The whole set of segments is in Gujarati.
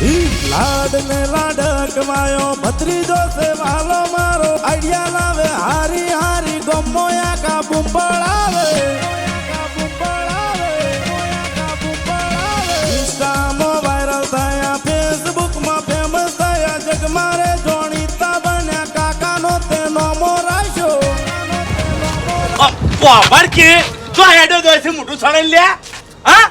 લાડ ને લાડ માયો ભત્રીજો છે વાલો મારો. આઈડિયા લાવે, હારી હારી ગમો કા બુંબળ આવે. કોબર કે જો હેડો દોય છે મોટું સળેલ લ્યા, હા?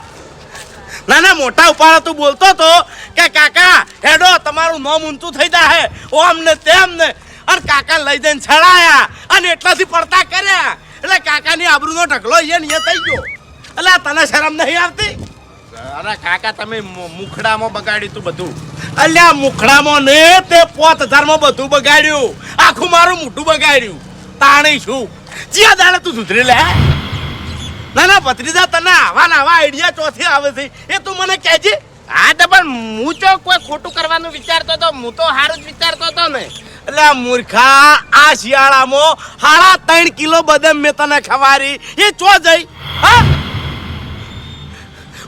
ના ના મોટા ઉપાડા તું બોલતો તો કે કાકા હેડો તમારું નામ ઊંચું થઈ જાય ઓમ ને તેમ ને અને કાકા લઈ જઈને છડાયા અને એટલાથી પડતા કર્યા. એટલે કાકાની આબરૂનો ઢગલો અહીંયા થઈ ગયો. એટલે તને શરમ નહીં આવતી? અરે કાકા તમે મુખડામાં બગાડ્યું તું બધું. અલ્યા મુખડામાં ને તે પોત હજારમાં બધું બગાડ્યું. આખું મારું મોઢું બગાડ્યું. તાણી શું જ્યાં દાડે તું સુધરી લે ના ના ભત્રીજા તને આવા ને આવા આઈડિયા ચોથી આવે છે. એ તું મને કહેજે. હા તો પણ હું તો કોઈ ખોટું કરવાનું વિચારતો તો હું તો સારું જ વિચારતો હતો ને. એટલે મૂર્ખા આ શિયાળામાં હાડા ત્રણ કિલો બદામ મેં તને ખવારી. એ ચો જઈ? હા?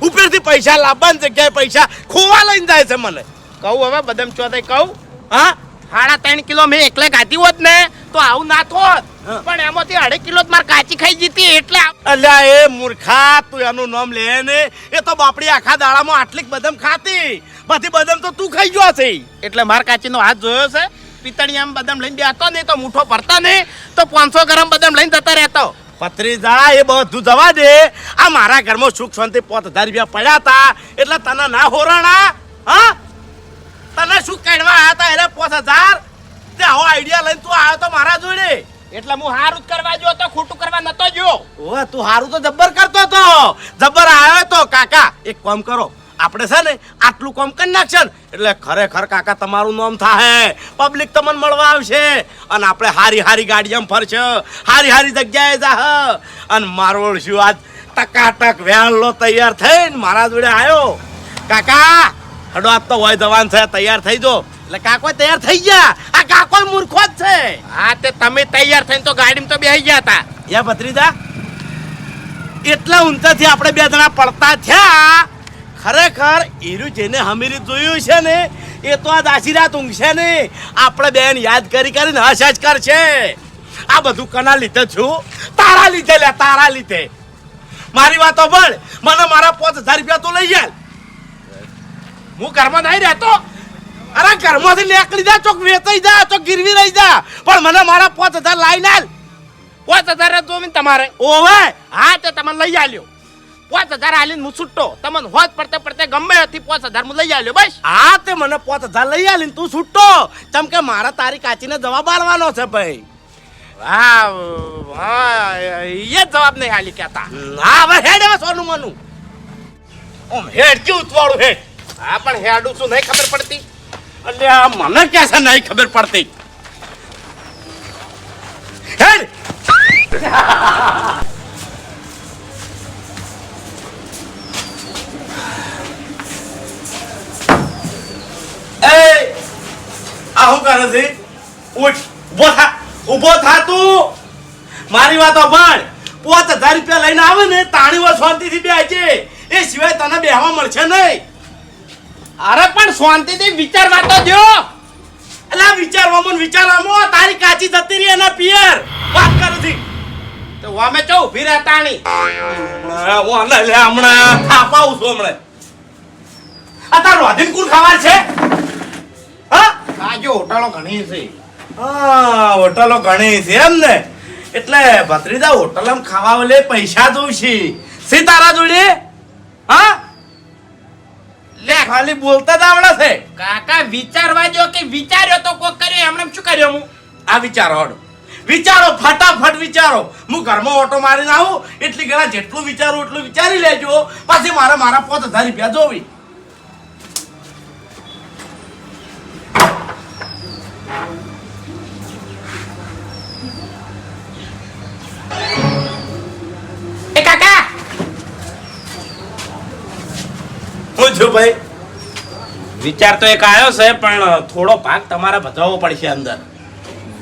ઉપરથી પૈસા લાવવાની જગ્યાએ પૈસા ખોવા લઈને જાય છે મને. કહું હવે બદામ ચોથે કહું. હા? સાડા ત્રણ કિલો મેં એકલે ખાધી હોત ને તો આવું ના થોત. પણ એમાંથી અઢી કિલો મારે કાચી ખાઈ જીતી એટલે અલ્યા એ મૂર્ખા તું એનું નામ લે ને. એ તો બાપડી આખા દાડામાં આટલીક બદામ ખાતી. બધી બદામ તો તું ખાઈ ગયો છે એટલે માર કાચીનો હાથ જોયો છે પિતળિયામાં બદામ લઈને બેસતો ને તો મૂઠો ભરતા ને તો પાંચસો ગ્રામ બદામ લઈને જતા રહેતો. પત્રી જણા એ બધું જવા દે. આ મારા ઘરમાં સુખ શાંતિ પોત હજાર રૂપિયા પડ્યા હતા. એટલે તને ના હોરાણા હા? તને શું કાઢવા આવ્યા હતા? એટલે પોત હજાર? તે આવો આઈડિયા લઈને તું આવ્યો તો મારા જોડે. એટલે હું હારું જ કરવા જો તો, ખોટું કરવા નતો જો ઓવે તું હારું તો જબ્બર કરતો તો. જબ્બર આવ્યો તો, કાકા, એક કામ કરો. આપણે છે ને, આટલું કામ કરી નાખશે ને, એટલે ખરેખર કાકા, તમારું નામ થાય પબ્લિક તમને મળવા આવશે. અને આપણે હારી હારી ગાડીમાં ફરશે. હારી હારી જગ્યાએ જાહ. અને મારો શું આજ ટકાટક વહેલો તૈયાર થઈને મારા જોડે આવ્યો કાકા, હડો તો હોય જવાન છે, તૈયાર થઈ જો. એટલે કાકો તૈયાર થઈ ગયા. આ કાકો મૂર્ખો જ છે. હા તે તમે તૈયાર થઈને તો ગાડીમાં તો બેસી ગયા હતા. યા ભત્રીજા એટલા ઊંચાથી આપણે બે જણા પડતા થયા ખરેખર એરું જેને હમીરી જોયું છે ને એ તો આજ દાસી રાત ઊંઘશે ને. આપણે બેન યાદ કરી કરીને હસ કરશે. આ બધું કના લીધે છું. તારા લીધે લે તારા લીધે. મારી વાતો ભણ. મને મારા પાંચ હજાર રૂપિયા તું લઈ જાય હું ઘરમાં નહીં રહેતો. અરે ઘરમાંથી નીકળી જા ચોક વેચાઈ જા ચોક ગીરવી રહી જા. પણ મને મારા પાંચ હજાર લાઈ આલ. પાંચ હજાર તો તમારે. ઓવે હા તે તમને લઈ આલ્યો. પાંચ હજાર આલીને હું છૂટો. તમને હોત પડતે પડતે ગમે હતી પાંચ હજાર હું લઈ આલ્યો બસ. હા તે મને પાંચ હજાર લઈ આલીને તું છૂટો. ચમ કે મારા તારી કાચીને જવાબ આલવાનો છે ભાઈ. હા હા એ જવાબ નહીં આલી કહેતા. હા હવે હેડ હવે સોનું મનું. ઓમ હેડ કેવું ઉતવાળું હેડ? હા પણ હેડું શું નહીં ખબર પડતી? અલ્યા મને ક્યાં છે નહીં ખબર પડતી? આ શું કરે છે? ઉઠ ઊભો થા, ઊભો થા મારી વાતો સાંભળ. પોત હજાર રૂપિયા લઈને આવે ને તાણી વાર શાંતિથી બેસજે એ સિવાય તને બેહવા મળશે નહીં. અરે પણ શાંતિથી વિચારવા તો જો અલા વિચારવામાં વિચારવામાં તારી કાચી જતી રહી એના પિયર. વાત કરું છું. તો વામે ચો ઊભી રહેતાણી? હું અંદર લે હમણાં થાપાવું છું હમણાં. આ તાર રોધીન કુલ ખાવા છે? હા? આ જો હોટલો ઘણી છે. હા હોટલો ઘણી છે એમ ને. એટલે ભત્રીજા હોટલમાં ખાવા વલે પૈસા છે સી તારા જોડે? હા? લે. ખાલી બોલતા જ આવડે છે. કાકા વિચારવા જો કે વિચાર્યો તો કોક કર્યો એમણે શું કર્યો હું? આ વિચારો હડો. વિચારો ફટાફટ વિચારો. હું ઘરમાં ઓટો મારીને આવું એટલી ઘણા જેટલું વિચારું એટલું વિચારી લેજો. પછી મારે મારા પાંચ હજાર રૂપિયા જોવી. હું છું ભાઈ? વિચાર તો એક આવ્યો છે પણ થોડો ભાગ તમારે ભજવવો પડશે અંદર.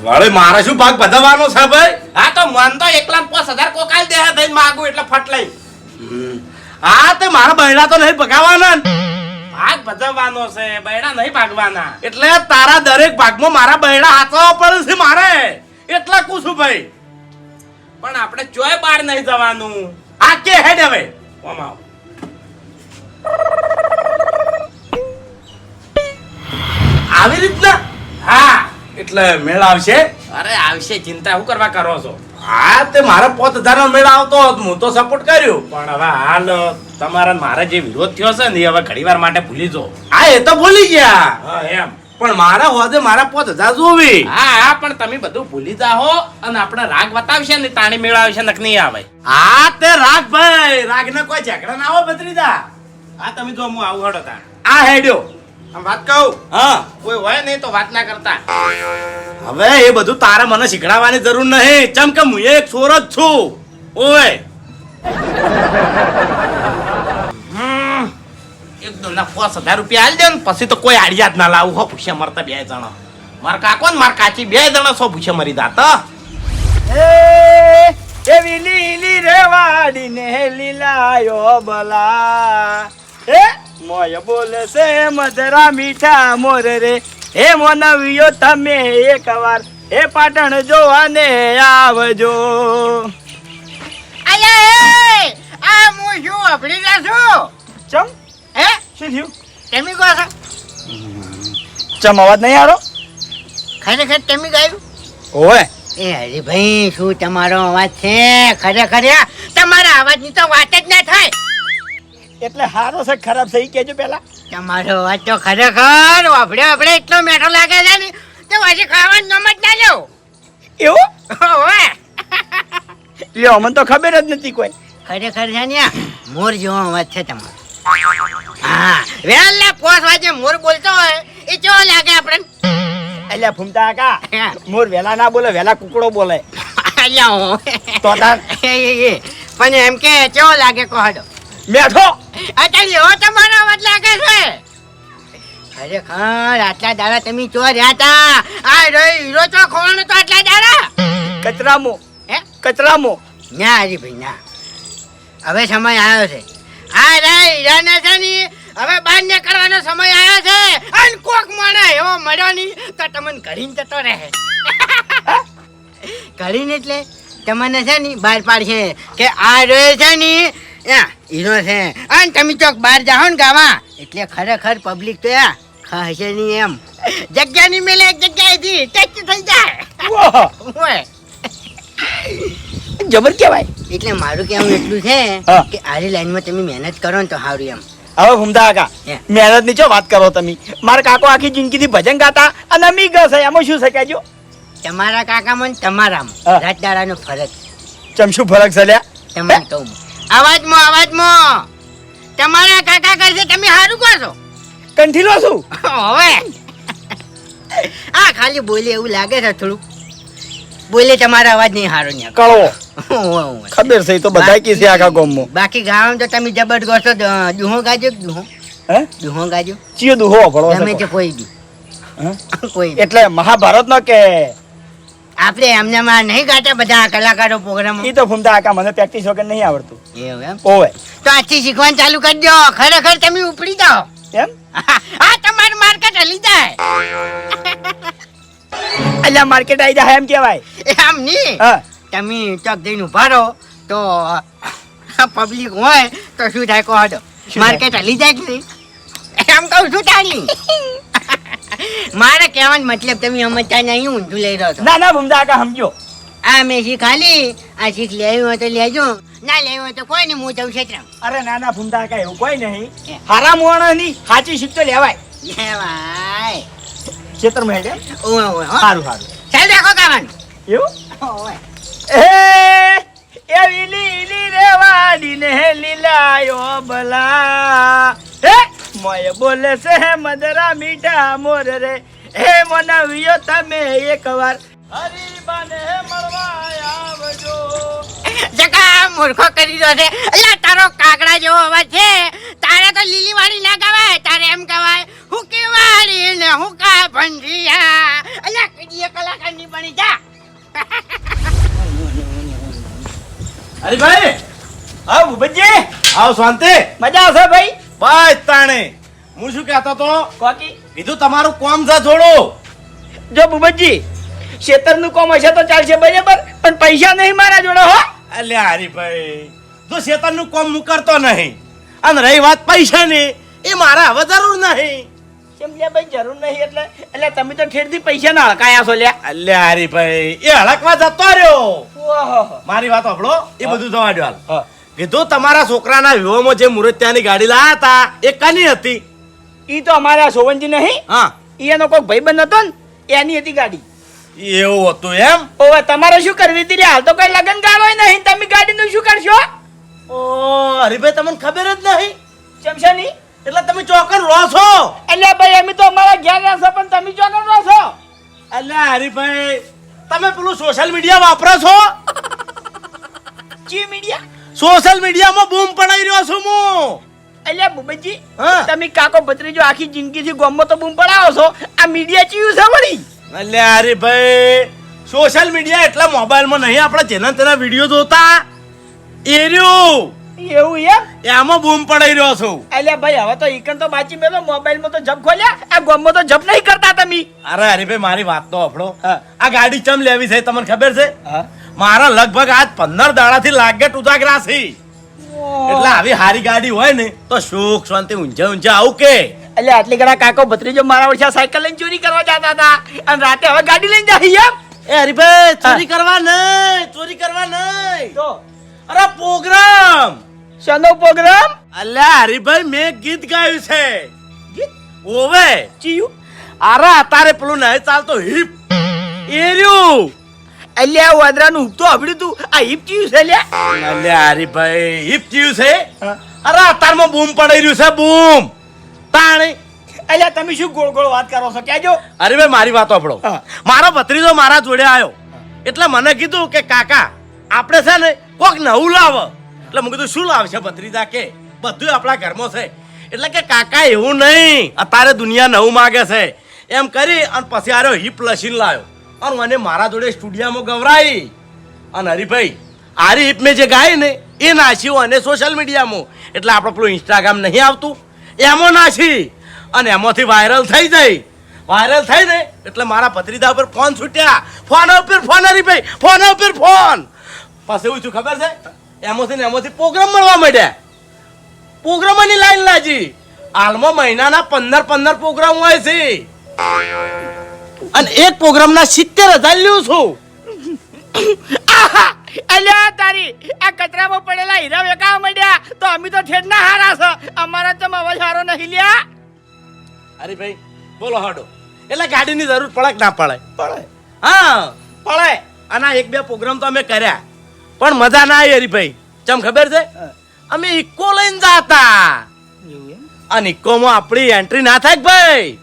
વળે મારે શું ભાગ બધાવાનો છે ભાઈ? હા તો મન તો એકલા પાંચ હજાર કોકાલ દે ભાઈ માગું એટલે ફટ લઈ. હા તે મારા બૈડા તો નહીં ભગાવાના ભાગ ભજવવાનો છે બૈડા નહીં ભાગવાના. એટલે તારા દરેક ભાગમાં મારા બૈડા હાથવા પડે છે મારે. એટલા કુશું ભાઈ. પણ આપણે ચોય બાર નહીં જવાનું. આ કે હેડ હવે? ઓમ આવો. આવી રીતના? હા એટલે મેળ આવશે? અરે આવશે. ચિંતા શું કરવા કરો છો? હા તે મારા પોત હજાર નો મેળ આવતો હતો હું તો સપોર્ટ કર્યો. પણ હવે હાલ તમારા મારા જે વિરોધ થયો છે ને એ હવે ઘણી વાર માટે ભૂલી જો હા એ તો ભૂલી ગયા. હા એમ. પણ મારા હોદે મારા પોત હજાર જોવી. હા હા પણ તમે બધું ભૂલી જાહો અને આપણે રાગ બતાવશે ને તાણી મેળ આવશે નક નહીં આવે. હા તે રાગ ભાઈ. રાગ ને કોઈ ઝઘડા ના આવો બત્રીદા હા તમે જો હું આવું હડો તાણ આ હેડ્યો. વાત કહું? હા. કોઈ હોય નહીં તો વાત ના કરતા. હવે એ બધું તારે મને શીખડાવવાની જરૂર નહીં. ચમ કે હું એક છોર જ છું. ઓય. એકદમ પાંચ હજાર રૂપિયા આલી દે ને પછી તો કોઈ આડિયા જ ના લાવું. હો ભૂસે મરતા બે જણા. માર કાકો ને માર કાચી બે જણા સો ભૂસે મરી જાતા. એવી લીલી રેવાડીને લીલાયો બલા. હે મોય બોલે છે મધરા મીઠા મોર રે. હે મોનવિયો તમે એકવાર હે પાટણ જોવાને આવજો. આયા એ આ હું શું અભડી જા છું? ચમ? હે? શું થયું? કેમી કહો છે? ચમ અવાજ નહીં આરો? ખરેખર તેમી ગાયું ઓય. એ હરીભાઈ શું તમારો અવાજ છે? ખરેખર તમારા અવાજની તો વાત જ ના થાય. એટલે હારો છે ખરાબ છે એ કેજો પેલા તમારો અવાજ તો ખરેખર વાપડે વાપડે એટલો મેઠો લાગે છે ને તો પછી ખાવાનું નમ જ ના લેવું. એવું? લ્યો અમને તો ખબર જ નથી કોઈ. ખરેખર છે ને મોર જેવો અવાજ છે તમારો. હા વહેલા પોસ વાજે મોર બોલતો હોય એ કેવો લાગે આપણે એટલે ફૂમતા કાકા મોર વેલા ના બોલે વેલા કુકડો બોલે. અલ્યા હું તો. પણ એમ કે કેવો લાગે કહો મેઠો. અત્યારે હો તમારો અવાજ લાગે છે? ખરેખર આટલા દાડા તમે ચો રહ્યા હતા આ રહ્યો હીરો ચો ખોવાનો તો આટલા દાડા. કચરામો હે? કચરામો. ના હરીભાઈ ના. હવે સમય આવ્યો છે. આ રે હીરાને છે ને હવે બહાર નીકળવાનો સમય આવ્યો છે. અને કોક મળે એવો મળ્યો નહીં તો તમને ઘડીને જતો રહે. ઘડીને એટલે તમને છે ને બહાર પાડશે કે આ રહ્યો છે ને હીરો છે. અને તમે ચોક બહાર જાઓ ને ગાવા. એટલે ખરેખર પબ્લિક તો યા ખાશે નહીં એમ. જગ્યાની મેલે એક જગ્યાએથી ટેચ થઈ જાય. જબર કેવાય એટલે મારું કહેવું એટલું છે કે આરી લાઈનમાં તમે મહેનત કરો ને તો સારું એમ. હવે હુમદા કાકા મહેનતની છો વાત કરો તમે. મારા કાકો આખી જિંદગીથી ભજન ગાતા અને અમી ગસ એમાં શું શકાય તમારા કાકામાં તમારામાં. હા. નો ફરક. ચમ શું ફરક છે લ્યા? તમને કહું. અવાજમાં અવાજમાં. તમારા કાકા કરશે તમે સારું કહો છો. કંઠીલો છું. હવે. આ ખાલી બોલે એવું લાગે છે થોડું બોલે તમારો અવાજ નહીં સારો ને કળવો ખબર છે તો બધા કી છે આખા ગામમાં. બાકી ગામ તો તમે જબર કહો છો દ- દુહો ગાજો કે દુહો? હે? દુહો ગાજો? ચિયો દુહો ભળો તમે તે કોઈ દી. હે? કોઈ એટલે મહાભારત નો કે આપણે એમને માં નહીં ગાતા બધા કલાકારો પ્રોગ્રામ? એ તો ફૂમતા આકા મને પ્રેક્ટિસ વગર નહીં આવડતું. એવું ઓવે. તો આજથી શીખવાનું ચાલુ કરી દો. ખરેખર તમે ઉપડી જાઓ એમ? આ તમારું માર્કેટ હલી જાય. એટલે માર્કેટ આવી જાય એમ કેવાય એમ નહીં. હા. તમે ચોક જઈને ઊભા રહો તો પબ્લિક હોય તો શું થાય કહો માર્કેટ હલી જાય કે એમ કહું છું તાણી. મારે કહેવાનો મતલબ તમે સમજતા નહીં ઊંધું લઈ રહ્યો છો ના ના ભૂમતા કાકા સમજો? આ મેં શીખ ખાલી આ શીખ લેવી હોય તો લેજો ના લેવી હોય તો કોઈ નહીં હું જઉં ક્ષેત્ર અરે ના ના ભૂમતા કાકા એવું કોઈ નહીં. હારા મોણા ની સાચી શીખ તો લેવાય. લેવાય ખેતરમાં હેડે? ઓય ઓય સારું સારું ચાલ રાખો કાવાનું એવું? ઓય એ એવી લીલી રેવાડી ને લીલાયો બલા. હે? મોય બોલે છે મદરા મીઠા મોર રે હે મનાવ્યો તમે એકવાર. હરીબાને મળવા આવજો. જગા મૂર્ખો કરી દો છે. અલ્યા તારો કાગડા જેવો અવાજ છે. તારે તો લીલી વાળી ના ગવાય તારે એમ કહેવાય હુકી વાળી ને હુકા ભંજીયા અલ્યા કડીએ કલાકારની બની જા. હરીભાઈ હા ભૂપતજી આવ શાંતિ. મજા આવશે ભાઈ? બસ તાણે. હું શું કહેતો તો કોકી? કીધું તમારું કોમ છે જોડો. જો ભૂપતજી શેતરનું કોમ હશે તો ચાલશે બરાબર પણ પૈસા નહીં મારા જોડે હો. અલ્યા હરીભાઈ જો શેતરનું કોમ હું કરતો નહીં અને રહી વાત પૈસાની એ મારા હવે જરૂર નહીં. કેમ ભાઈ જરૂર નહીં એટલે એટલે તમે તો ઠેરથી પૈસા ના હળકાયા છો લ્યા. અલ્યા હરીભાઈ એ હળકવા જતો રહ્યો. ઓહો. મારી વાત સાંભળો એ બધું જવા દો હાલ. કીધું તમારા છોકરાના વિવાહમાં જે મુરત્યાની ગાડી લાયા હતા એ કની હતી? ઈ તો અમારા સોવનજી નહીં. હા. ઈ એનો કોઈ ભાઈબંધ હતો ને એની હતી ગાડી. એવું હતું એમ? ઓવે તમારે શું કરવી હતી? હાલ તો કઈ લગન ગાળો નહીં. તમે ગાડીનું શું કરશો? ઓ હરીભાઈ તમને ખબર જ નહીં? ચમશા નહીં? એટલે તમે ચોકર રહો છો? એટલે ભાઈ અમે તો અમારા ઘેર રહેશો પણ તમે ચોકર રહો છો? અલ્યા હરીભાઈ તમે પેલું સોશિયલ મીડિયા વાપરો છો? જી મીડિયા સોશિયલ મીડિયામાં બૂમ પડાઈ રહ્યો છું હું. અલ્યા બુબજી. તમે કાકો ભત્રીજો આખી જિંદગીથી ગોમમાં તો બૂમ પડાવો છો. આ મીડિયા ચીયું છે વળી? અલ્યા ભાઈ સોશિયલ મીડિયા એટલા મોબાઈલમાં નહીં આપણે જેના તેના વીડિયો જોતા. એ રહ્યું. એવું એમ? એમાં બૂમ પડાઈ રહ્યો છું. એટલે ભાઈ હવે તો ઈકન તો બાચી મેલો મોબાઈલમાં તો જપ ખોલ્યા. આ ગોમમાં તો જપ નહીં કરતા તમે. અરે અરે ભાઈ મારી વાત તો આપણો આ ગાડી ચમ લેવી છે તમને ખબર છે? હા. મારા લગભગ આજ પંદર દાડાથી લાગે ઉજાગરા છે એટલે આવી હારી ગાડી હોય ને તો સુખ શાંતિ ઊંઝે ઊંઝે આવું કે. એટલે આટલી ઘણા કાકો ભત્રીજો મારા વર્ષે સાયકલ લઈને ચોરી કરવા જતા હતા. અને રાતે હવે ગાડી લઈને જાય એમ. એ હરીભાઈ ચોરી કરવા નહીં ચોરી કરવા નહીં. તો અરે પ્રોગ્રામ. શેનો પ્રોગ્રામ? અલ્યા હરીભાઈ મેં ગીત ગાયું છે. ગીત? ઓવે. ચિયું? અરે અતારે પેલું નહીં ચાલતો. હિપ. એર્યું. આ વાદરાનું હુક તો હબડ્યું તું. આ હિપ ચિયું છે અલ્યા? અલ્યા હરીભાઈ હિપ જીવ છે? અરે અતારમાં બૂમ પડાઈ રહ્યું છે બૂમ. તાણી. અલ્યા તમે શું ગોળ ગોળ વાત કરો છો? કહેજો અરે ભાઈ મારી વાત આપણો મારો ભત્રીજો મારા જોડે આવ્યો એટલે મને કીધું કે કાકા આપણે છે ને કોક નવું લાવ. એટલે મેં કીધું શું લાવશે ભત્રીજા કે? બધું આપણા ઘરમાં છે. એટલે કે કાકા એવું નહીં. અત્યારે દુનિયા નવું માગે છે. એમ કરી અને પછી આર્યો હિપ લસીન લાવ્યો અને મને મારા જોડે સ્ટુડિયોમાં ગવરાઈ. અને હરીભાઈ, આરી હિપ મેં જે ગાય ને, એ નાખ્યું અને સોશિયલ મીડિયામાં એટલે આપણે પેલું ઇન્સ્ટાગ્રામ નહીં આવતું. એમાં નાખી અને એમાંથી વાયરલ થઈ જાય વાયરલ થઈ ને, એટલે મારા પત્રિતા ઉપર ફોન છૂટ્યા. ફોન ઉપર ફોન હરીભાઈ. ફોન ઉપર ફોન પાસે એવું છું ખબર છે? એમાંથી ને એમાંથી પ્રોગ્રામ મળવા માંડ્યા. પ્રોગ્રામની લાઈન લાજી હાલમાં મહિનાના પંદર પંદર પ્રોગ્રામ હોય છે. અને એક પ્રોગ્રામના સિત્તેર હજાર લ્યું છું. આહા! અલ્યા તારી આ કચરામાં પડેલા હીરા વેકાવા માંડ્યા તો અમે તો ઠેડના હારા છે. અમારા તો અવાજ હારો નહીં લ્યા. અરે ભાઈ બોલો હાડો. એટલે ગાડીની જરૂર પડે કે ના પડે? પડે. હા. પડે. અને એક બે પ્રોગ્રામ તો અમે કર્યા. પણ મજા ના આવી હરીભાઈ ચમ ખબર છે? અમે ઇકો લઈને જાતા. અને ઇકોમાં આપણી એન્ટ્રી ના થાય કે ભાઈ?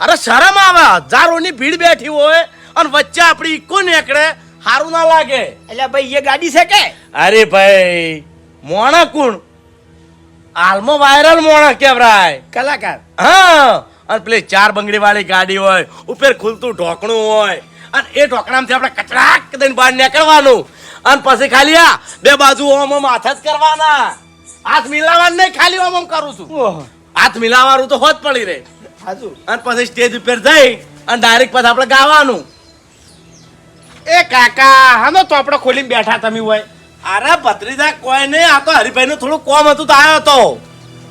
અરે શરમ આવે. હજારોની ભીડ બેઠી હોય અને વચ્ચે આપણી ઇકો નીકળે. સારું ના લાગે. એટલે ભાઈ એ ગાડી છે કે? અરે ભાઈ મોણા કુણ હાલમાં વાયરલ મોણા કેવરાય કલાકાર. હા. અને પેલી ચાર બંગડી વાળી ગાડી હોય ઉપર ખુલતું ઢોકણું હોય. અને એ ઢોકણામાંથી આપણે કચરાક દઈને બહાર નીકળવાનું. અને પછી ખાલી આ બે બાજુ ઓમ ઓમ હાથ જ કરવાના. હાથ મિલાવવાનું નહીં ખાલી ઓમ ઓમ કરું છું. હાથ મિલાવવાનું તો હોત પડી રહે. અને પછી સ્ટેજ ઉપર જઈ અને ડાયરેક્ટ પછી આપણે ગાવાનું. એ કાકા હાનો તો આપણે ખોલીને બેઠા તમે હોય. અરે ભત્રીજા કોઈ નહીં આ તો હરિભાઈ નું થોડું કોમ હતું તો આવ્યો હતો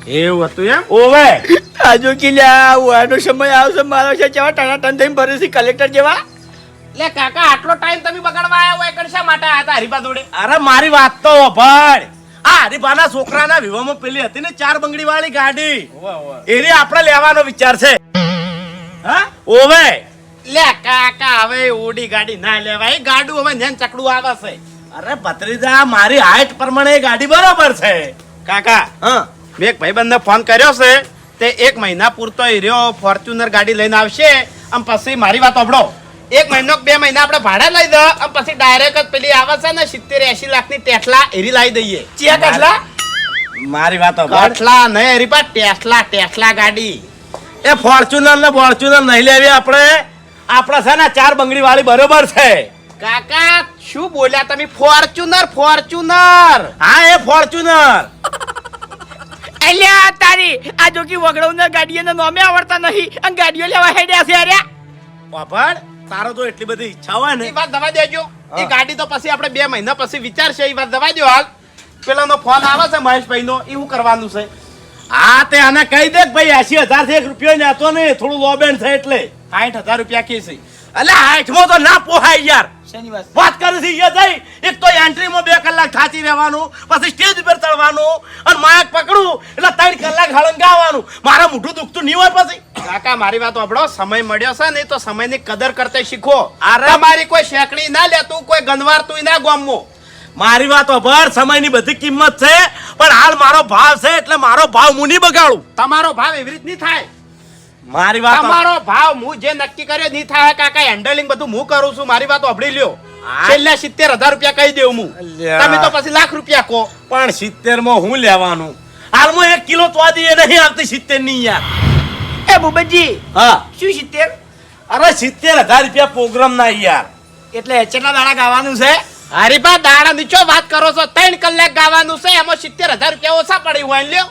એવું હતું એમ? ઓવે. આજુ કિલ્યા વાનો સમય આવશે મારો છે જેવા ટણા ટન થઈને ભરે છે કલેક્ટર જેવા? એટલે કાકા આટલો ટાઈમ તમે બગાડવા આવ્યા હોય કરશા માટે આ હતા હરીબા જોડે? અરે મારી વાત તો ભાઈ આ હરીભાના છોકરાના વિવાહમાં પેલી હતી ને ચાર બંગડી વાળી ગાડી એરી આપણે લેવાનો વિચાર છે. હા? ઓવે લે કાકા હવે ઓડી ગાડી ના લેવાય. ગાડું હવે નેન ચકડું આવે છે. અરે ભત્રીજા મારી હાઈટ પ્રમાણે ગાડી બરોબર છે. કાકા હા. મેં એક ભાઈબંધને ફોન કર્યો છે. તે એક મહિના પૂરતો હીરો ફોર્ચ્યુનર ગાડી લઈને આવશે. આમ પછી મારી વાત સાંભળો. એક મહિનો બે મહિના આપણે ભાડે લઈ દો પછી ડાયરેક્ટ જ પેલી આવે છે ને સિત્તેર એસી લાખની ટેસલા એરી લાવી દઈએ. ચિયા કેટલા મારી વાત. કટલા નહીં એરી પા ટેસલા ટેસલા ગાડી. એ ફોર્ચ્યુનર ને ફોર્ચ્યુનર નહીં લેવી આપણે. આપણે છે ને ચાર બંગડી વાળી બરોબર છે. કાકા શું બોલ્યા તમે? Fortuner Fortuner. હા એ ફોર્ચ્યુનર. અલ્યા તારી આ જોકી વગડવના ગાડીઓને નોમે આવડતા નહીં અને ગાડીઓ લેવા હેડ્યા છે અરે. બાપડ તારો તો એટલી બધી ઈચ્છા હોય ને. એ વાત દવા દેજો. એ. ગાડી તો પછી આપણે બે મહિના પછી વિચારશે એ વાત દવા દો હાલ. પેલાનો ફોન આવે છે મહેશભાઈ નો એ શું કરવાનું છે? હા તે આને કહી દે કે ભાઈ એસી હજારથી એક રૂપિયો ને હતો ને થોડું લોબેન થાય એટલે. સાઠ હજાર રૂપિયા કે છે. એટલે આઠમો તો ના પોહાય યાર. શનિવાર વાત? કરે છે યે જઈ. એક તો એન્ટ્રીમાં બે કલાક થાચી રહેવાનું પછી સ્ટેજ ઉપર ચડવાનું અને માયક પકડું એટલે ત્રણ કલાક હળંગાવાનું. મારા મોઢું દુખતું નહીં હોય પછી. કાકા મારી વાત સાંભળો. સમય મળ્યો છે ને તો સમયની કદર કરતા શીખો. અરે. મારી કોઈ શેકડી ના લેતું કોઈ ગંદવારતું ના ગોમવું. મારી વાત ભર સમયની બધી કિંમત છે પણ હાલ મારો ભાવ છે એટલે મારો ભાવ હું નહીં બગાડું. તમારો ભાવ એવી રીત નહીં થાય. મારી વાત તમારો ભાવ હું જે નક્કી કર્યો નહીં થાય કાકા હેન્ડલિંગ બધું હું કરું છું મારી વાત સાંભળી લ્યો. છેલ્લે સિત્તેર હજાર રૂપિયા કહી દેવું હું. તમે તો પછી લાખ રૂપિયા કહો. પણ સિત્તેરમાં હું લેવાનું? હાલમાં એક કિલો તો એ નહીં આવતી સિત્તેરની યાર એ બુબજી હા. શું સિત્તેર? અરે સિત્તેર હજાર રૂપિયા પ્રોગ્રામ ના યાર. એટલે એચના દાડા ગાવાનું છે? હરીબા દાડા નીચો વાત કરો છો. ત્રણ કલાક ગાવાનું છે એમાં સિત્તેર હજાર રૂપિયા ઓછા પડી હોય લ્યો.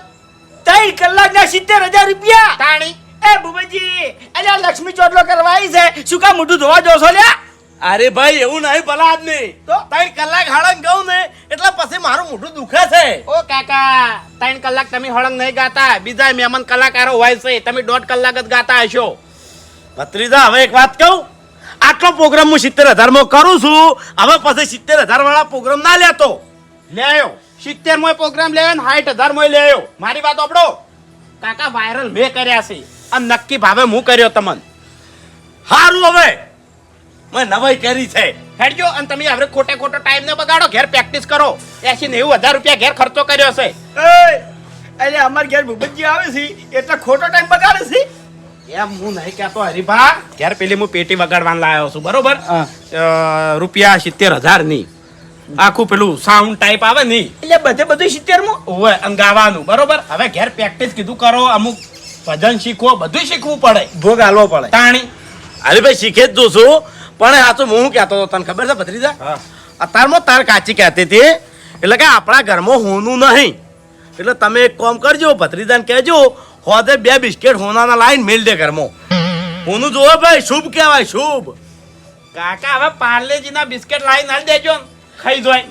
ત્રણ કલાકના સિત્તેર હજાર રૂપિયા? તાણી. એ ભૂપતજી અલ્યા લક્ષ્મી ચોટલો કરવાઈ છે. શું કામ મોઢું ધોવા જોશો લ્યા? અરે ભાઈ એવું નહીં ભલા આદમી તો? ત્રણ કલાક હળંગ ગઉં ને એટલે પછી મારું મોઢું દુખે છે. ઓ કાકા ત્રણ કલાક તમે હળંગ નહીં ગાતા. બીજા મહેમાન કલાકારો હોય છે તમે દોઢ કલાક જ ગાતા હશો. ભત્રીજા હવે એક વાત કહું. આટલો પ્રોગ્રામ હું સિત્તેર હજારમાં કરું છું. હવે પછી સિત્તેર હજાર વાળા પ્રોગ્રામ ના લેતો. લે આવ્યો સિત્તેર મોય પ્રોગ્રામ લેવો ને સાઠ હજાર મોય લે આવ્યો મારી વાત આપડો કાકા વાયરલ મેં કર્યા છે. અને નક્કી ભાવે હું કર્યો તમને. હારું હવે. મેં નવાઈ કરી છે. હેડજો અને તમે હવે ખોટે ખોટો ટાઈમ ને બગાડો ઘેર પ્રેક્ટિસ કરો. એસી નેવું હજાર રૂપિયા ઘેર ખર્ચો કર્યો છે. એટલે અમાર ઘેર ભૂપતજી આવે છે એટલે ખોટો ટાઈમ બગાડે છે. એમ હું નહીં કહેતો હરીભા. ઘેર પેલી હું પેટી વગાડવાને લાવ્યો છું બરોબર? રૂપિયા સિત્તેર હજારની. આખું પેલું સાઉન્ડ ટાઈપ આવે નહીં એટલે બધે બધું સિત્તેરમાં હોય અને ગાવાનું બરોબર? હવે ઘેર પ્રેક્ટિસ કીધું કરો અમુક ભજન શીખવો બધું શીખવું પડે. ભોગ હાલવો પડે. તાણી. અરે ભાઈ શીખે જ જોશું પણ આ તો હું કહેતો હતો તને ખબર છે ભત્રીજા? હા. અત્યારમાં તાર કાચી કહેતી હતી એટલે કે આપણા ઘરમાં હોનું નહીં. એટલે તમે એક કામ કરજો ભત્રીજાને કહેજો હોદે બે બિસ્કેટ હોનાના લાઈન મેલ દે ઘરમાં. હોનું જોવે ભાઈ શુભ કહેવાય શુભ. કાકા હવે પાર્લેજીના બિસ્કેટ લાઈન હાલ દેજો ને. ખાઈ જોય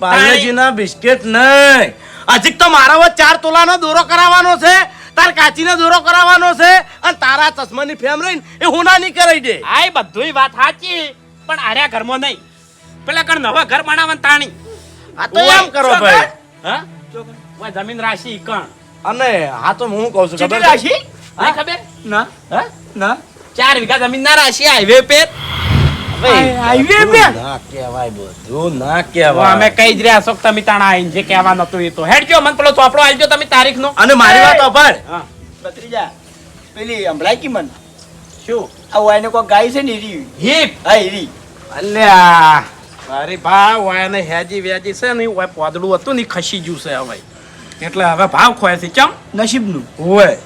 પાર્લેજીના બિસ્કેટ નહીં. હજી તો મારા વચ્ચે ચાર તોલાનો દોરો કરાવવાનો છે. તાર કાચીનો દોરો કરાવવાનો છે અને તારા ચશ્માની ફેમ રહીને એ હોનાની કરાઈ દે. આ એ બધુંય વાત સાચી પણ આર્યા ઘરમાં નહીં. પેલા કણ નવા ઘર બનાવવાનું તાણી. આ તો એમ કરો ભાઈ? હા? જમીન રાશિ કણ. અને હા તો હું કહું છું ખબર રાશિ? ખબર? ના હા? ના. ચાર વીઘા જમીન ના રાશિ હાઈવે પર? ના? કહેવાય બધું ના હવે કહેવાય અમે કઈ જ રહ્યા છો તમે તાણા આવીને જે કહેવાનું હતું એ તો. હેડજો મને પેલો ચોપડો આલજો તમે તારીખ નો અને મારી વાત હા. ભત્રીજા પેલી સંભળાય કી મન? શું? આ વાયને કોઈ ગાય છે ને રી હીપ! હા રી અલ્યા! અરે ભાવ વાય ને હેજી વેજી છે ને ઓય પોદડું હતું ને ખસી ગયું છે હવે. એટલે હવે ભાવ ખોય છે ચમ? નસીબનું. ઓય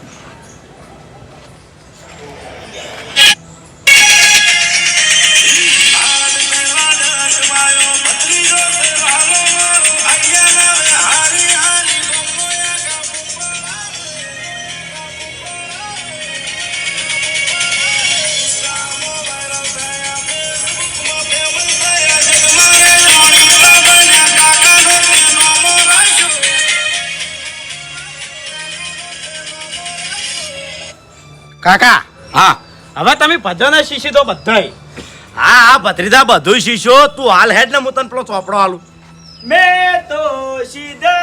કાકા. હા. હવે તમે ભજન શીશી દો બધાય. હા હા ભત્રીજા બધું શીશો તું હાલ હેડ ને હું તને પેલો ચોપડો હાલું. મેં તો સિધરે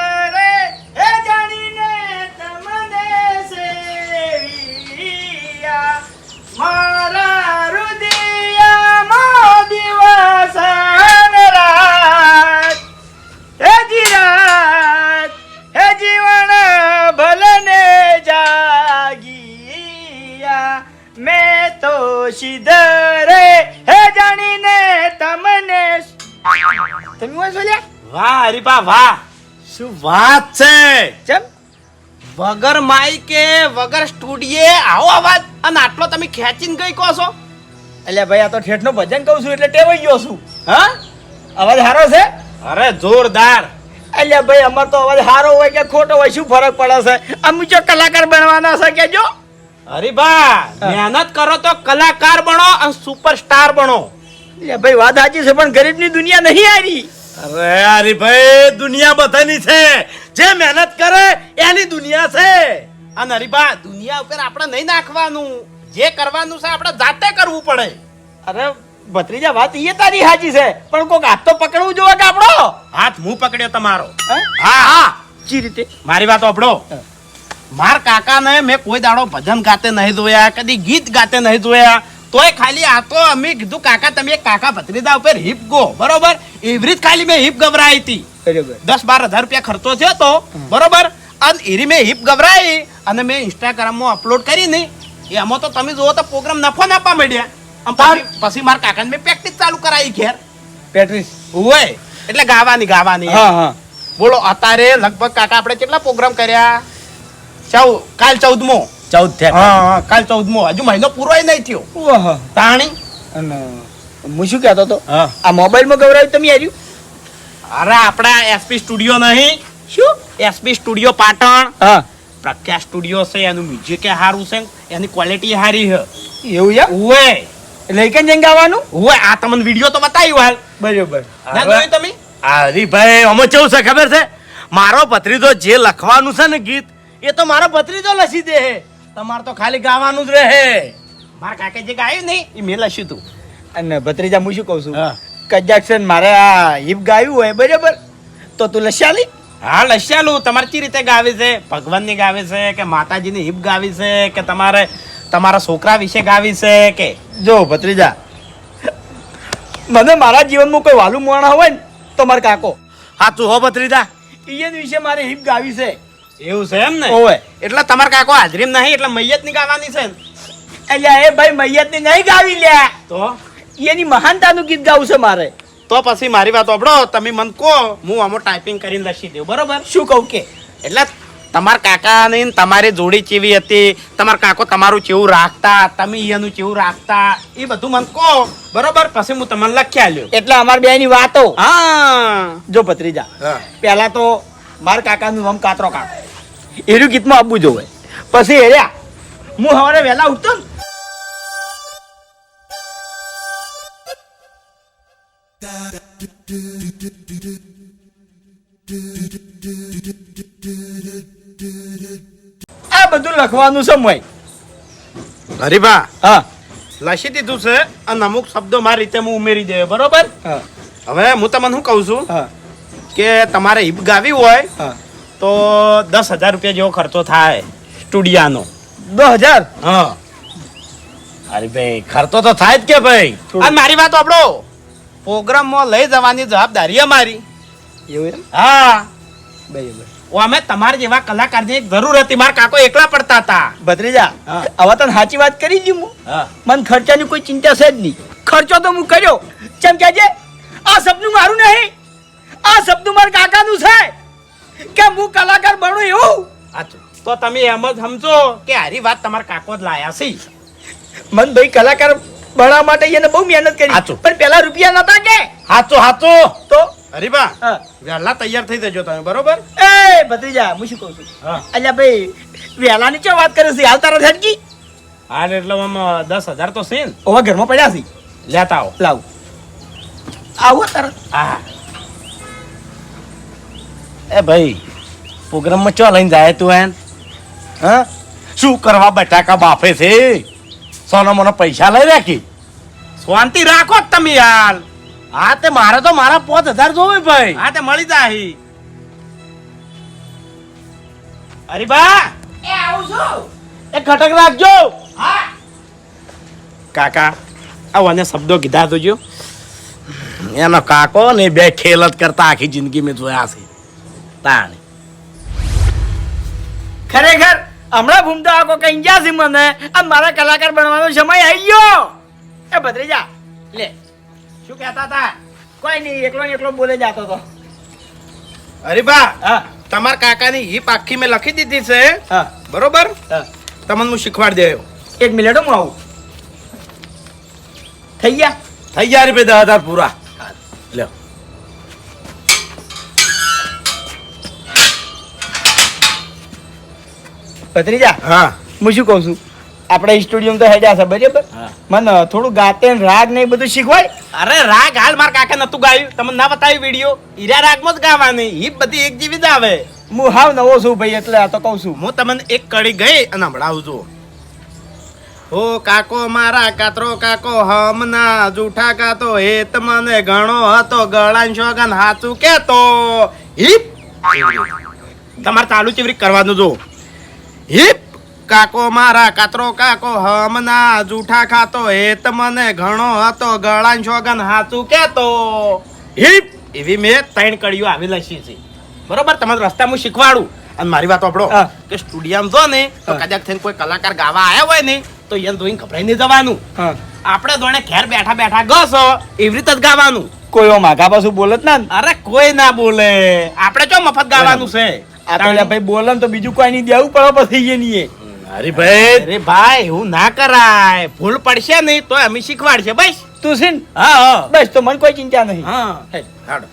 તો સિધરે હે જાણીને તમને તમે હોય બોલ્યા વાહ હરીપા વાહ. શું વાત છે? ચમ. વગર માઈકે વગર સ્ટુડિયે આવો અવાજ. અને આટલો તમે ખેંચીને ગઈ કહો છો? એટલે ભાઈ આ તો ઠેઠનું ભજન કહું છું એટલે ટેવાઈ ગયો છું. હા? અવાજ સારો છે? અરે જોરદાર. અલ્યા ભાઈ અમાર તો અવાજ સારો હોય કે ખોટો હોય શું ફરક પડે છે? અમે જો કલાકાર બનવાના છે કે જો? હરીભા મહેનત કરો તો કલાકાર બનો અને સુપરસ્ટાર બનો. એ ભાઈ વાત સાચી છે પણ ગરીબની દુનિયા નહીં હારી. અરે ભાઈ દુનિયા બધાની છે. જે મહેનત કરે એની દુનિયા છે. અને અરે બા દુનિયા ઉપર આપણે નહીં નાખવાનું. જે કરવાનું છે આપણે જાતે કરવું પડે. અરે ભત્રીજા વાત એ તારી સાચી છે પણ કોક હાથ તો પકડવું જોવે કે આપણો? હાથ હું પકડ્યો તમારો. હા? હા ચી રીતે? મારી વાત ઓપડો માર કાકાને મેં કોઈ દાડો ભજન ગાતે નહીં જોયા કદી ગીત ગાતે નહીં જોયા. તોય ખાલી આ તો અમે કીધું કાકા તમે કાકા ભત્રીજા ઉપર હિપ ગો. બરોબર? એવી જ ખાલી મેં હિપ ગભરાઈ હતી. દસ બાર હજાર રૂપિયા ખર્ચો થયો તો. બરોબર? અને એરી મેં હિપ ગભરાઈ અને મેં ઇન્સ્ટાગ્રામમાં અપલોડ કરી ને એમાં તો તમે જુઓ તો પ્રોગ્રામ નફો નાપવા અને પછી મારા કાકાને મેં પ્રેક્ટિસ ચાલુ કરાવી ઘેર. પ્રેક્ટિસ હોય એટલે ગાવાની ગાવાની. બોલો અત્યારે લગભગ કાકા આપણે કેટલા પ્રોગ્રામ કર્યા? ચૌદ કાલ ચૌદમો. ચૌદ થયા હા કાલ ચૌદમો. હજુ મહિનો પૂરો નહીં થયો. ઓહો. તાણી. અને હું શું કહેતો હતો? આ મોબાઈલમાં ગૌરવ તમે આવ્યું અરે આપણા એસપી સ્ટુડિયો નહીં. શું? SP studio Patan. હા. પ્રખ્યાત સ્ટુડિયો છે એનું મ્યુઝિક સારું છે એની ક્વોલિટી સારી છે. એવું છે ઉવે. એટલે કે જઈને ગાવાનું ઉવે આ તમને વીડિયો તો બતાવ્યો હાલ. બરાબર. ના જોયું તમે? હરીભાઈ અમે કેવું છે ખબર છે? મારો ભત્રીજો જે લખવાનું છે ને ગીત એ તો મારો ભત્રીજો લસી દે હે. તમારે તો ખાલી ગાવાનું જ રહે. મારા કાકે જે ગાયું નહીં એ મેં લસ્યું તું. અને ભત્રીજા હું શું કહું છું? હા. કજાક મારે આ હિપ ગાયું હોય બરાબર? તો તું લસ્યાલી હા લસ્યાલું તમારે કઈ રીતે ગાવે છે? ભગવાનની ગાવે છે કે માતાજીની હિપ ગાવી છે કે તમારે તમારા છોકરા વિશે ગાવી છે કે? જો ભત્રીજા મને મારા જીવનમાં કોઈ વાલું મોણા હોય ને તો મારો કાકો. સાચું હો ભત્રીજા. ઈયન વિશે મારે હિપ ગાવી છે. એવું છે એમ ને? ઓય એટલે તમારે કાકો હાજરીમ નહીં એટલે મૈયતની ગાવાની છે અલ્યા એ ભાઈ મૈયતની નહીં ગાવી લ્યા તો? એની મહાનતાનું ગીત ગાવું છે મારે. તો પછી મારી વાત આપડો તમે મને કહો હું આમાં ટાઈપિંગ કરીને લખી દઉં બરોબર? શું કહું કે? એટલે તમારા કાકાની ને તમારી જોડી કેવી હતી તમારા કાકો તમારું ચેવું રાખતા તમે એનું ચેવું રાખતા એ બધું મને કહો બરોબર? પછી હું તમને લખી આલ્યો. એટલે અમાર બે ની વાતો. હા. જો ભત્રીજા પેલા તો મારા કાકાનું નામ કાતરો કાકો. એનું ગીતમાં આપવું જોવે પછી એર્યા હું સવારે વહેલા ઉઠતો ને. આ બધું લખવાનું છે મય. હરીભા હા. લખી દીધું છે અને અમુક શબ્દો મારી રીતે હું ઉમેરી દે બરોબર? હા. હવે હું તમને શું કહું છું કે તમારે હિપ ગાવી હોય હા. તો દસ હજાર રૂપિયા જેવો ખર્ચો થાય સ્ટુડિયાનો. દસ હજાર? હા. અરે ભાઈ ખર્ચો તો થાય જ કે ભાઈ. અને મારી વાત આપણો પ્રોગ્રામમાં લઈ જવાની જવાબદારી અમારી. એવું એમ? હા. બરાબર. અમે તમારા જેવા કલાકારની જરૂર હતી. મારા કાકો એકલા પડતા હતા. ભત્રીજા હવે તને સાચી વાત કરી દી હું. મને ખર્ચાની કોઈ ચિંતા છે જ નહીં. ખર્ચો તો હું કર્યો. ચમ કે આ સપનું મારું નહીં. આ સપનું મારા કાકાનું છે. કે હું કલાકાર બનું એવું? સાચું તો તમે એમ જ સમજો કે હારી વાત તમારા કાકો જ લાયા છે. મન ભાઈ કલાકાર ભણવા માટે એને બહુ મહેનત કરી. સાચું. પણ પેલા રૂપિયા નતા કે? સાચું સાચું તો? હરીબા. વહેલા તૈયાર થઈ જજો તમે બરોબર? એ ભત્રીજા હું શું કહું છું? હા. અલ્યા ભાઈ વહેલાની ચો વાત કરે છે? હાલ તારા ઝડકી હાલ એટલે આમ દસ હજાર તો છે ને. હવે ઘરમાં પડ્યા છે? લેતા આવો. લાવ. આવો તારા. હા. એ ભાઈ પ્રોગ્રામમાં ચો લઈને જાય તું એન હા? શું કરવા બટાકા બાફે છે? સોના મને પૈસા લઈ રાખી? શાંતિ રાખો જ તમે યાર. હા તે મારે તો મારા પાંચ હજાર જોવે ભાઈ. હા તે મળી જાય હરીબા! એ આવું છું. એ ઘટક રાખજો. કાકા આવાને શબ્દો કીધા તો જો. એનો કાકો ને બે ખેલ જ કરતા આખી જિંદગી મેં જોયા છે. તાણ. ખરેખર હમણાં ભૂમતો આખો કઈ ગયા છે મને આ મારા કલાકાર બનવાનો સમય આવી ગયો. એ ભત્રીજા લે શું કહેતા હતા? કોઈ નહીં એકલો ને એકલો બોલે જાતો તો હરીબા હા. તમારા કાકાની હિપ આખી મેં લખી દીધી છે. હા. બરોબર? હા. તમને હું શીખવાડી દેયો એક મિનિટ હો, હું આવું. થઈ ગયા? થઈ ગયા રૂપિયા દસ હજાર પૂરા. લ્યો. ભત્રીજા હા. હું શું કહું છું? આપણે સ્ટુડિયો તો હેડ્યા છે બરાબર? મને થોડું ગાતે રાગ ને બધું શીખવાય. અરે રાગ હાલ માર કાકા નતું ગાયું. તમને ના બતાવ્યું વીડિયો? હીરા રાગમાં જ ગાવાની. હિપ બધી એક જેવી જ આવે. હું હાવ નવો છું ભાઈ એટલે આ તો કહું છું. હું તમને એક કડી ગઈ અને હમણાં છું હો કાકો મારા કાતરો કાકો હમના જૂઠા કાતો હેત મને ઘણો હતો ગળાન શોગન હાચું કેતો. હિપ. તમારે ચાલુ ચીવરી કરવાનું જો? હિપ! કાકો મારા કાતરો કાકો હમના જૂઠા ખાતો હેત મને ઘણો હતો ગળાન શોગન હાચું કેતો હિપ! એવી મેં ત્રણ કડીઓ આવી લખી છે. બરોબર? તમારે રસ્તા હું શીખવાડું. અને મારી વાત આપણો કે સ્ટુડિયામાં જો ને તો કદાચ થઈને કોઈ કલાકાર ગાવા આવ્યા હોય ને તો એને જોઈને ગભરાઈ નહીં જવાનું. આપણે જોડે ઘેર બેઠા બેઠા ગસો એવી રીતે જ ગાવાનું. કોઈ માગા પાછું બોલત ના અરે કોઈ ના બોલે. આપણે ચો મફત ગાવાનું છે? ભાઈ બોલે તો બીજું કોઈ નહીં દેવું પડે પછી એ. નહીં ભાઈ. અરે ભાઈ એવું ના કરાય. ભૂલ પડશે નહીં તો અમે શીખવાડશે બસ. તું છે ને? હા હા. બસ તો મને કોઈ ચિંતા નહીં. હા. હાડો.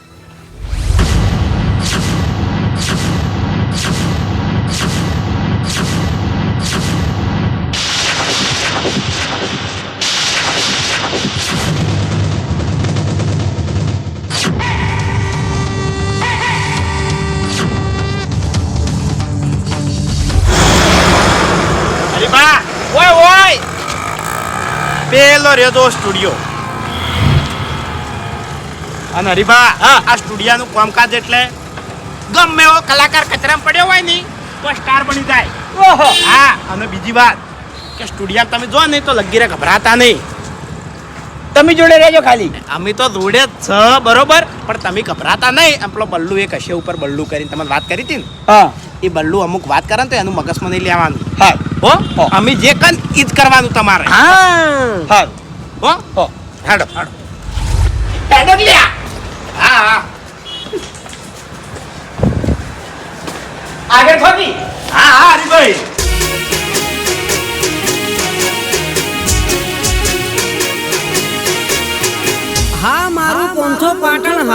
પેલો રહ્યો તો સ્ટુડિયો. અને હરીભા આ સ્ટુડિયાનું કામકાજ એટલે ગમે એવો કલાકાર કચરામાં પડ્યો હોય ને તો સ્ટાર બની જાય. ઓહો. હા અને બીજી વાત કે સ્ટુડિયા તમે જો નહીં તો લગીરે ગભરાતા નહીં. તમે જોડે રહેજો ખાલી. અમે તો જોડે છ બરોબર? પણ તમે ગભરાતા નહીં. એમ પેલો બલ્લુ એક હશે ઉપર બલ્લુ કરીને તમે વાત કરી હતી ને? હા. એ બલ્લુ અમુક વાત કરે ને તો એનું મગજમાં નહીં લેવાનું. હા. હો? હો. અમે જે કન ઈજ કરવાનું તમારે. હા. હા હો? હો. હાડો હાડો. હેડો લ્યા. હા હા. આગળ થોડી. હા હા હરીભાઈ. હા મારું પોંથો પાટણ